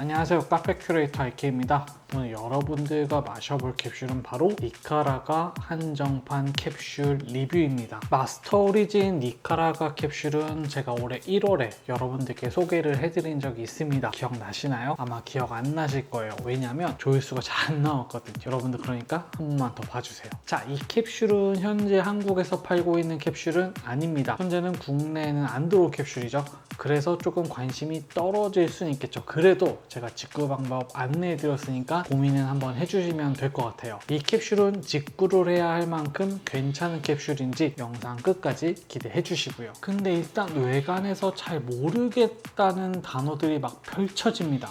안녕하세요. 카페 큐레이터 IK입니다 오늘 여러분들과 마셔볼 캡슐은 바로 니카라가 한정판 캡슐 리뷰입니다. 마스터 오리진 니카라가 캡슐은 제가 올해 1월에 여러분들께 소개를 해드린 적이 있습니다. 기억나시나요? 아마 기억 안 나실 거예요. 왜냐면 조회수가 잘 안 나왔거든요. 여러분들 그러니까 한 번만 더 봐주세요. 자 이 캡슐은 현재 한국에서 팔고 있는 캡슐은 아닙니다. 현재는 국내에는 안 들어올 캡슐이죠. 그래서 조금 관심이 떨어질 수는 있겠죠. 그래도 제가 직구 방법 안내해 드렸으니까 고민은 한번 해주시면 될 것 같아요. 이 캡슐은 직구를 해야 할 만큼 괜찮은 캡슐인지 영상 끝까지 기대해 주시고요. 근데 일단 외관에서 잘 모르겠다는 단어들이 막 펼쳐집니다.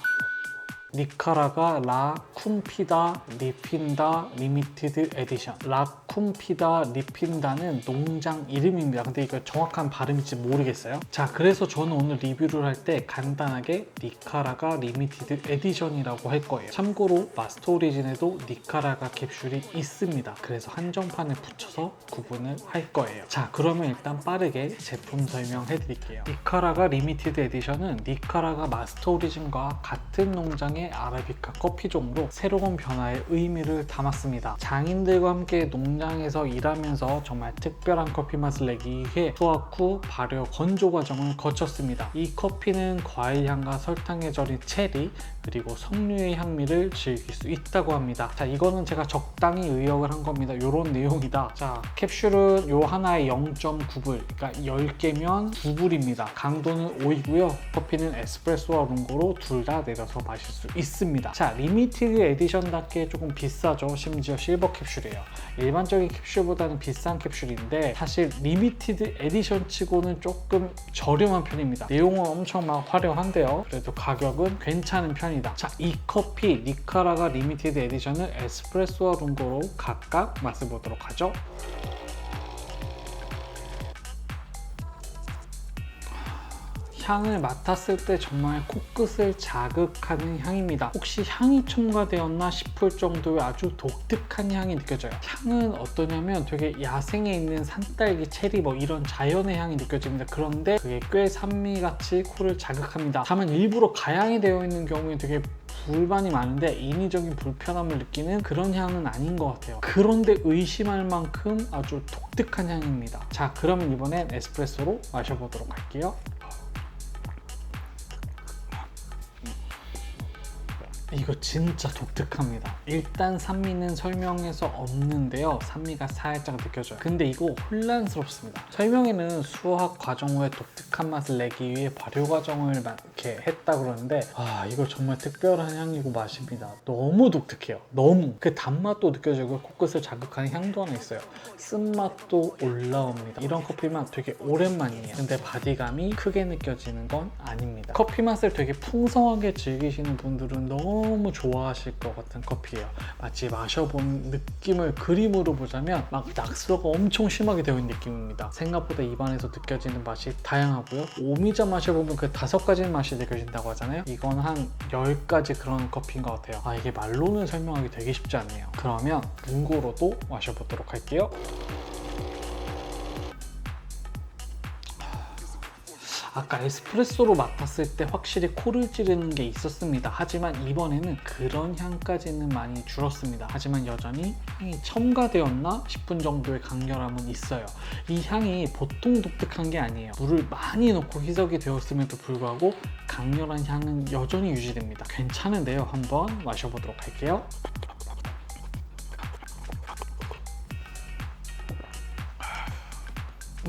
니카라가 라 쿰피다 리핀다 리미티드 에디션 라 쿰피다 리핀다는 농장 이름입니다. 근데 이거 정확한 발음인지 모르겠어요. 자 그래서 저는 오늘 리뷰를 할 때 간단하게 니카라가 리미티드 에디션이라고 할 거예요. 참고로 마스터 오리진에도 니카라가 캡슐이 있습니다. 그래서 한정판에 붙여서 구분을 할 거예요. 자 그러면 일단 빠르게 제품 설명해 드릴게요. 니카라가 리미티드 에디션은 니카라가 마스터 오리진과 같은 농장의 아라비카 커피 종으로 새로운 변화의 의미를 담았습니다. 장인들과 함께 농장 에서 일하면서 정말 특별한 커피 맛을 내기 위해 수확 후 발효 건조 과정을 거쳤습니다. 이 커피는 과일 향과 설탕에 절인 체리 그리고 석류의 향미를 즐길 수 있다고 합니다. 자, 이거는 제가 적당히 의역을 한 겁니다. 이런 내용이다. 자, 캡슐은 요 하나에 0.9불, 그러니까 10개면 9불입니다. 강도는 5이고요. 커피는 에스프레소와 룽고로 둘 다 내려서 마실 수 있습니다. 자, 리미티드 에디션답게 조금 비싸죠. 심지어 실버 캡슐이에요. 일반 적인 캡슐보다는 비싼 캡슐인데 사실 리미티드 에디션 치고는 조금 저렴한 편입니다. 내용은 엄청 막 화려한데요. 그래도 가격은 괜찮은 편이다. 자, 이 커피 니카라가 리미티드 에디션을 에스프레소와 룽고로 각각 맛을 보도록 하죠. 향을 맡았을 때 정말 코끝을 자극하는 향입니다. 혹시 향이 첨가되었나 싶을 정도의 아주 독특한 향이 느껴져요. 향은 어떠냐면 되게 야생에 있는 산딸기, 체리 뭐 이런 자연의 향이 느껴집니다. 그런데 그게 꽤 산미같이 코를 자극합니다. 다만 일부러 가양이 되어 있는 경우에 되게 불만이 많은데 인위적인 불편함을 느끼는 그런 향은 아닌 것 같아요. 그런데 의심할 만큼 아주 독특한 향입니다. 자, 그러면 이번엔 에스프레소로 마셔보도록 할게요. 이거 진짜 독특합니다. 일단 산미는 설명에서 없는데요. 산미가 살짝 느껴져요. 근데 이거 혼란스럽습니다. 설명에는 수학 과정 후에 독특한 맛을 내기 위해 발효 과정을 막 이렇게 했다 그러는데 아 이거 정말 특별한 향이고 맛입니다. 너무 독특해요. 너무 그 단맛도 느껴지고 코끝을 자극하는 향도 하나 있어요. 쓴맛도 올라옵니다. 이런 커피 맛 되게 오랜만이에요. 근데 바디감이 크게 느껴지는 건 아닙니다. 커피 맛을 되게 풍성하게 즐기시는 분들은 너무 좋아하실 것 같은 커피예요. 마치 마셔본 느낌을 그림으로 보자면 막 낙서가 엄청 심하게 되어 있는 느낌입니다. 생각보다 입안에서 느껴지는 맛이 다양하고요. 오미자 마셔보면 그 다섯 가지 맛이 느껴진다고 하잖아요. 이건 한 10가지 그런 커피인 것 같아요. 아 이게 말로는 설명하기 되게 쉽지 않네요. 그러면 문고로도 마셔보도록 할게요. 아까 에스프레소로 맡았을 때 확실히 코를 찌르는 게 있었습니다. 하지만 이번에는 그런 향까지는 많이 줄었습니다. 하지만 여전히 향이 첨가되었나 싶은 정도의 강렬함은 있어요. 이 향이 보통 독특한 게 아니에요. 물을 많이 넣고 희석이 되었음에도 불구하고 강렬한 향은 여전히 유지됩니다. 괜찮은데요. 한번 마셔보도록 할게요.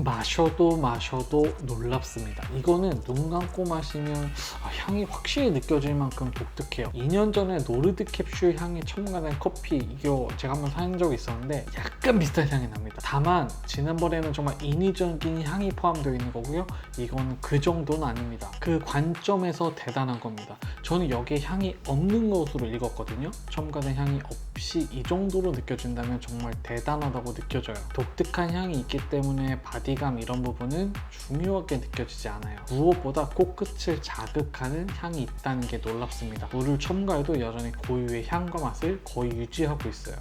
마셔도 마셔도 놀랍습니다. 이거는 눈 감고 마시면 아, 향이 확실히 느껴질 만큼 독특해요. 2년 전에 노르드 캡슐 향이 첨가된 커피 이거 제가 한번 사는 적이 있었는데 약간 비슷한 향이 납니다. 다만 지난번에는 정말 인위적인 향이 포함되어 있는 거고요. 이거는 그 정도는 아닙니다. 그 관점에서 대단한 겁니다. 저는 여기에 향이 없는 것으로 읽었거든요. 첨가된 향이 없이 이 정도로 느껴진다면 정말 대단하다고 느껴져요. 독특한 향이 있기 때문에 바디 감 이런 부분은 중요하게 느껴지지 않아요. 무엇보다 코끝을 자극하는 향이 있다는 게 놀랍습니다. 물을 첨가해도 여전히 고유의 향과 맛을 거의 유지하고 있어요.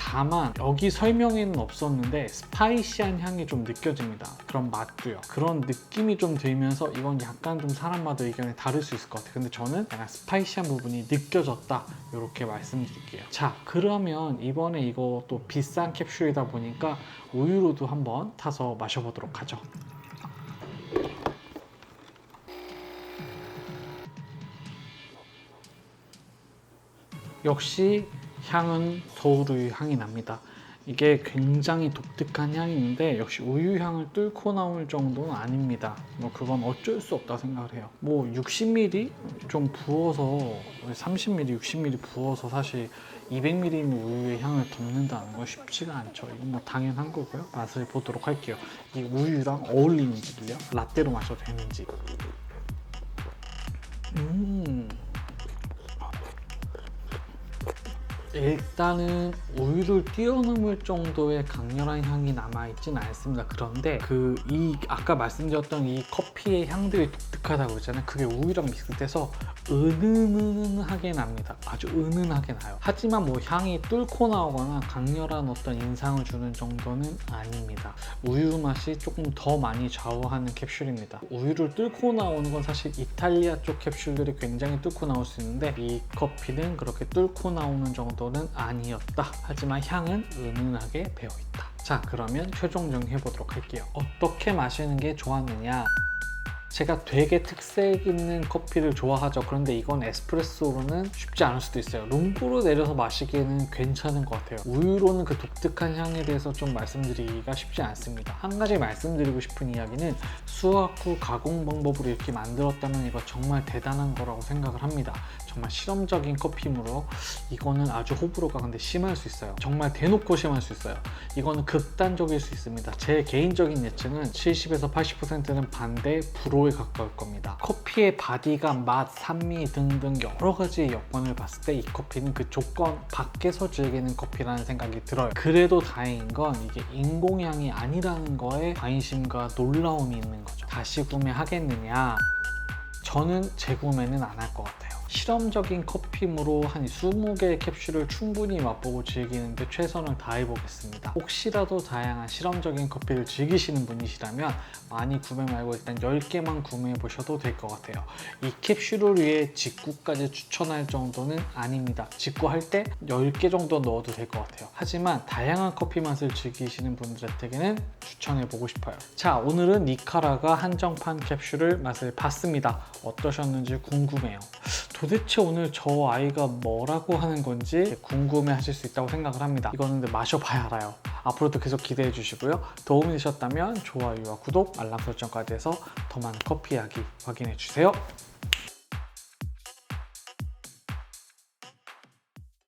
다만 여기 설명에는 없었는데 스파이시한 향이 좀 느껴집니다. 그런 맛도요. 그런 느낌이 좀 들면서 이건 약간 좀 사람마다 의견이 다를 수 있을 것 같아요. 근데 저는 약간 스파이시한 부분이 느껴졌다. 이렇게 말씀드릴게요. 자, 그러면 이번에 이거 또 비싼 캡슐이다 보니까 우유로도 한번 타서 마셔보도록 하죠. 역시 향은 서울우유 향이 납니다. 이게 굉장히 독특한 향인데 역시 우유 향을 뚫고 나올 정도는 아닙니다. 뭐 그건 어쩔 수 없다 생각을 해요. 뭐 60ml 좀 부어서 30ml, 60ml 부어서 사실 200ml 있는 우유의 향을 덮는다는 건 쉽지가 않죠. 이건 뭐 당연한 거고요. 맛을 보도록 할게요. 이 우유랑 어울리는지를요. 라떼로 마셔도 되는지. 음. 일단은 우유를 뛰어넘을 정도의 강렬한 향이 남아있진 않습니다. 그런데 그 이 아까 말씀드렸던 이 커피의 향들이 독특하다고 했잖아요. 그게 우유랑 믹스돼서 은은하게 납니다. 아주 은은하게 나요. 하지만 뭐 향이 뚫고 나오거나 강렬한 어떤 인상을 주는 정도는 아닙니다. 우유 맛이 조금 더 많이 좌우하는 캡슐입니다. 우유를 뚫고 나오는 건 사실 이탈리아 쪽 캡슐들이 굉장히 뚫고 나올 수 있는데 이 커피는 그렇게 뚫고 나오는 정도 는 아니었다. 하지만 향은 은은하게 배어 있다. 자, 그러면 최종 정리해 보도록 할게요. 어떻게 마시는 게 좋았느냐? 제가 되게 특색 있는 커피를 좋아하죠. 그런데 이건 에스프레소로는 쉽지 않을 수도 있어요. 룸브로 내려서 마시기에는 괜찮은 것 같아요. 우유로는 그 독특한 향에 대해서 좀 말씀드리기가 쉽지 않습니다. 한 가지 말씀드리고 싶은 이야기는 수확 후 가공 방법으로 이렇게 만들었다면 이거 정말 대단한 거라고 생각을 합니다. 정말 실험적인 커피물로 이거는 아주 호불호가 근데 심할 수 있어요. 정말 대놓고 심할 수 있어요. 이거는 극단적일 수 있습니다. 제 개인적인 예측은 70에서 80%는 반대 불호에 가까울 겁니다. 커피의 바디감, 맛, 산미 등등 여러 가지 여건을 봤을 때 이 커피는 그 조건 밖에서 즐기는 커피라는 생각이 들어요. 그래도 다행인 건 이게 인공향이 아니라는 거에 관심과 놀라움이 있는 거죠. 다시 구매하겠느냐? 저는 재구매는 안 할 것 같아요. 실험적인 커피무로 한 20개의 캡슐을 충분히 맛보고 즐기는데 최선을 다해보겠습니다. 혹시라도 다양한 실험적인 커피를 즐기시는 분이시라면 많이 구매 말고 일단 10개만 구매해 보셔도 될 것 같아요. 이 캡슐을 위해 직구까지 추천할 정도는 아닙니다. 직구할 때 10개 정도 넣어도 될 것 같아요. 하지만 다양한 커피 맛을 즐기시는 분들한테는 추천해 보고 싶어요. 자, 오늘은 니카라가 한정판 캡슐을 맛을 봤습니다. 어떠셨는지 궁금해요. 도대체 오늘 저 아이가 뭐라고 하는 건지 궁금해 하실 수 있다고 생각을 합니다. 이거는 마셔봐야 알아요. 앞으로도 계속 기대해 주시고요. 도움이 되셨다면 좋아요와 구독, 알람 설정까지 해서 더 많은 커피 이야기 확인해 주세요.